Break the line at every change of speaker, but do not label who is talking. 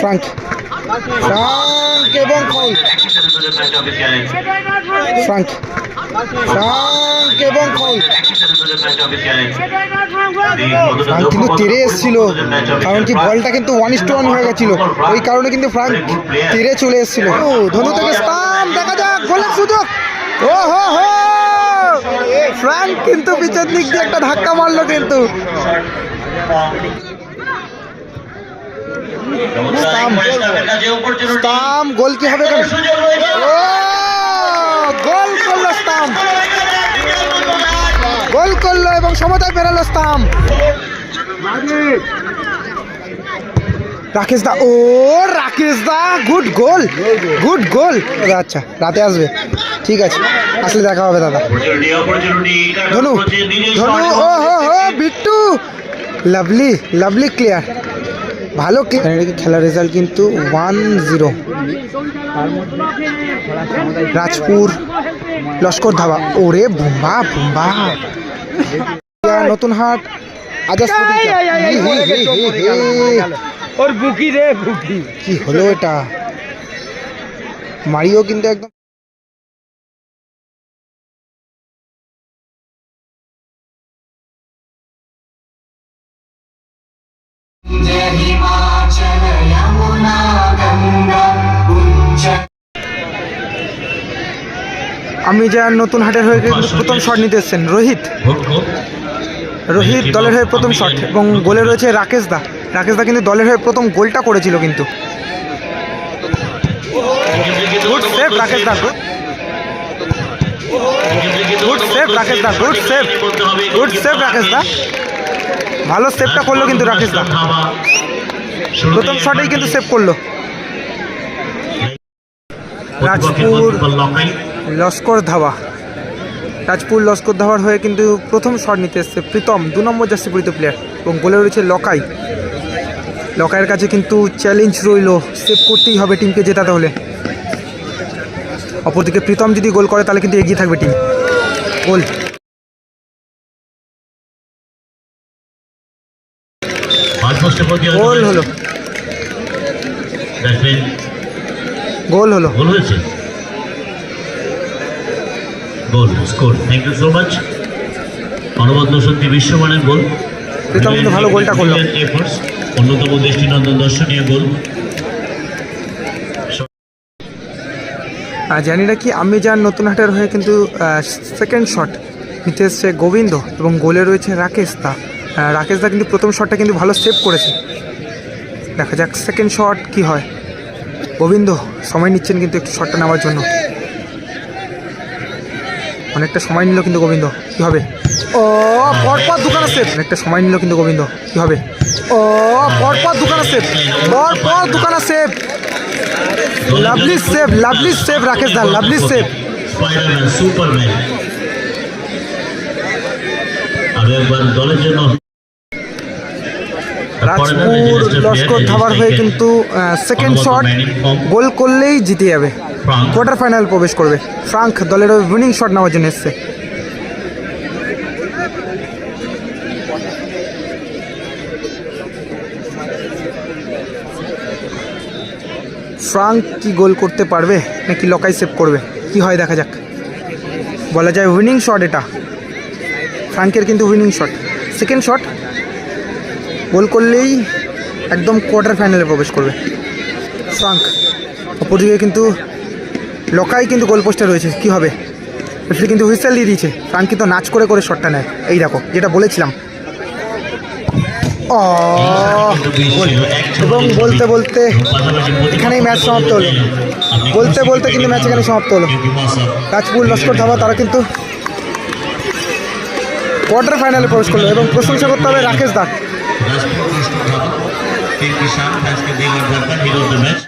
Frank Frank এবং foul Frank Frank এবং foul Frank কিন্তু তেরে এসেছিল কারণ কি বলটা কিন্তু ওয়ান ইস টু ওয়ান হয়ে গেছিল। ওই কারণে কিন্তু ফ্রাঙ্ক তেরে চলে এসেছিল। ও ধনু থেকে স্টাম দেখা যাক গোলের সুযোগ। ও হো! হো ফ্রাঙ্ক কিন্তু পিছের দিক দিয়ে একটা ধাক্কা মারলো কিন্তু। স্টাম গোল। কি হবে? গোল করল স্টাম গোল করল এবং সমতায় বেরালো স্টাম রাকেশ দা ও রাকেশ দা গুড গোল গুড গোল। আচ্ছা রাতে আসবে। ঠিক আছে আসলে দেখা হবে দাদা। ধনু ধনু ও হো হো বিট্টু। লাভলি লাভলি ক্লিয়ার ভালো খেলার রেজাল্ট কিন্তু ওয়ান জিরো রাজপুর লস্কর ধাবা। ওরে বুম্বা বুম্বা। নতুন হাট। হি।
ওর বুকি রে বুকি।
কি হলো এটা? মারিও কিন্তু একদম আমি যা নতুন হাটের হয়ে কিন্তু প্রথম শট নিতে এসছেন রোহিত। রোহিত দলের হয়ে প্রথম শট এবং গোলে রয়েছে রাকেশ দা। রাকেশ দা কিন্তু দলের হয়ে প্রথম গোলটা করেছিল কিন্তু। গুড সেভ রাকেশ দা গুড সেভ রাকেশ দা good save good save Rakesh দা। ভালো সেভটা করল কিন্তু রাকেশ দা। প্রথম শটেই কিন্তু সেভ করল। রাজপুর লস্কর ধাবা রাজপুর লস্কর ধাবার হয়ে কিন্তু প্রথম শট নিতে এসছে প্রীতম, দু নম্বর জার্সি পরিত প্লেয়ার এবং গোলে রয়েছে লকাই। লকাইয়ের কাছে কিন্তু চ্যালেঞ্জ রইল সেভ করতেই হবে টিমকে জেতাতে হলে অপরদিকে প্রীতম যদি গোল করে তাহলে কিন্তু এগিয়ে থাকবে টিম গোল গোল হলো। গোল হলো।
গোল হয়েছে? Goal score. Thank you so much অনবদ্য সত্যি বিশ্বমানের গোল।
ভালো গোলটা করল।
অন্যতম দৃষ্টিনন্দন দর্শনীয় গোল।
জানি না কি আমি যার নতুন হাটের হয়ে কিন্তু সেকেন্ড শট নিতে এসছে গোবিন্দ এবং গোলে রয়েছে রাকেশ দা। আহ, রাকেশ দা কিন্তু প্রথম শটটা কিন্তু ভালো সেভ করেছে। দেখা যাক সেকেন্ড শট কি হয়। গোবিন্দ সময় নিচ্ছেন কিন্তু একটু শটটা নেওয়ার জন্য। অনেকটা সময় নিল কিন্তু গোবিন্দ। কি হবে? ও পরপর দোকানে সেভ অনেকটা সময় নিল কিন্তু গোবিন্দ। কি হবে? ও পরপর দোকানে সেভ পরপর দোকানে save lovely save lovely save Rakesh দা লাভলি সেভ
সুপারম্যান আরও একবার দলের জন্য
রাজপুর লস্কর ধাবার হয়ে কিন্তু সেকেন্ড শট গোল করলেই জিতে যাবে। কোয়ার্টার ফাইনাল প্রবেশ করবে। ফ্রাঙ্ক দলের উইনিং শট নেওয়ার জন্য এসছে। ফ্রাঙ্ক কি গোল করতে পারবে নাকি লকাই সেভ করবে? কি হয় দেখা যাক। বলা যায় উইনিং শট এটা। ফ্রাঙ্কের কিন্তু winning shot second shot goal করলেই একদম কোয়ার্টার ফাইনালে প্রবেশ করবে। ফ্রাঙ্ক অপরদিকে কিন্তু লকাই কিন্তু গোল পোস্টে রয়েছে, কি হবে? রেফারি কিন্তু হুইসেল দিয়ে দিয়েছে। ফ্রাঙ্ক কিন্তু নাচ করে করে শটটা নেয়। এই দেখো, যেটা বলেছিলাম। এবং বলতে বলতে এখানেই ম্যাচ সমাপ্ত হলো। বলতে বলতে কিন্তু ম্যাচ এখানে সমাপ্ত হলো। রাজপুর, লস্কর, ধাবা, তারা কিন্তু কোয়ার্টার ফাইনালে প্রবেশ করল। এবং প্রশংসা করতে হবে রাকেশ দা
রাজপুর কৃষ্ণ ধাবা কিরকিশান আজকে দেওয়ার দরকার হিরো দ্য ম্যাচ